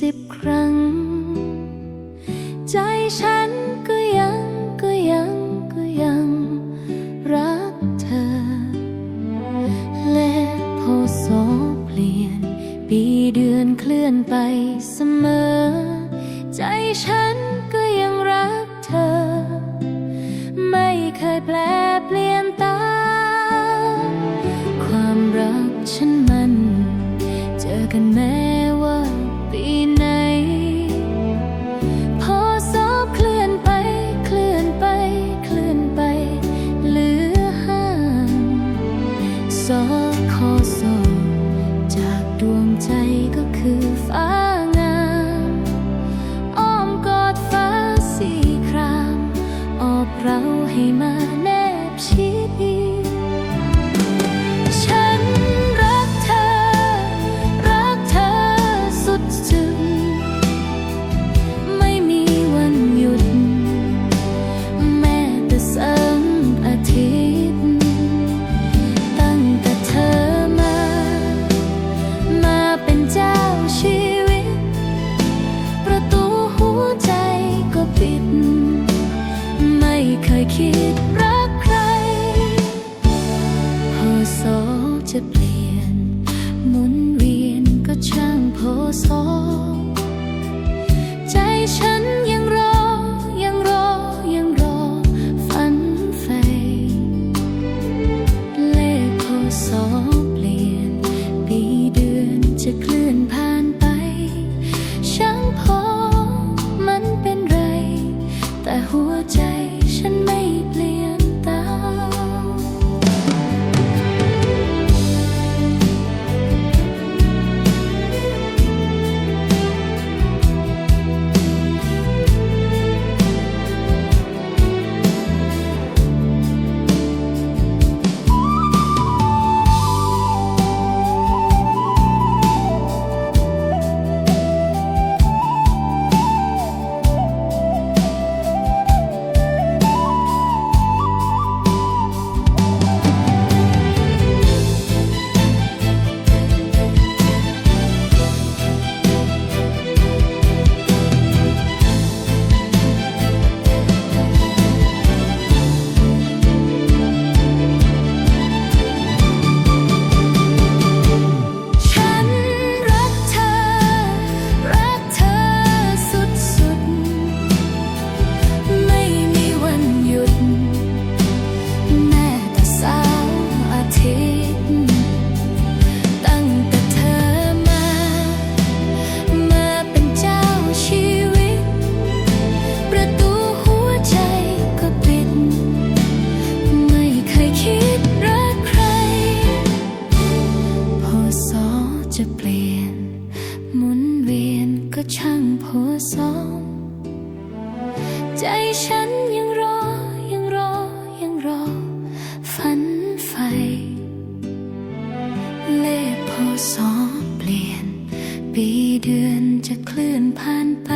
สิบครั้ง ใจฉันก็ยังก็ยังก็ยังรักเธอ และพอสอเปลี่ยน ปีเดือนเคลื่อนไปเสมอ ใจฉันก็ยังรักเธอ ไม่เคยแปลเปลี่ยนตา ความรักฉันมัน เจอกันแม้ 黑马那匹。to clear ใจฉันยังรอ ยังรอ ยังรอ ฝันไฟ เลขพอสอเปลี่ยน ปีเดือนจะเคลื่อนผ่านไป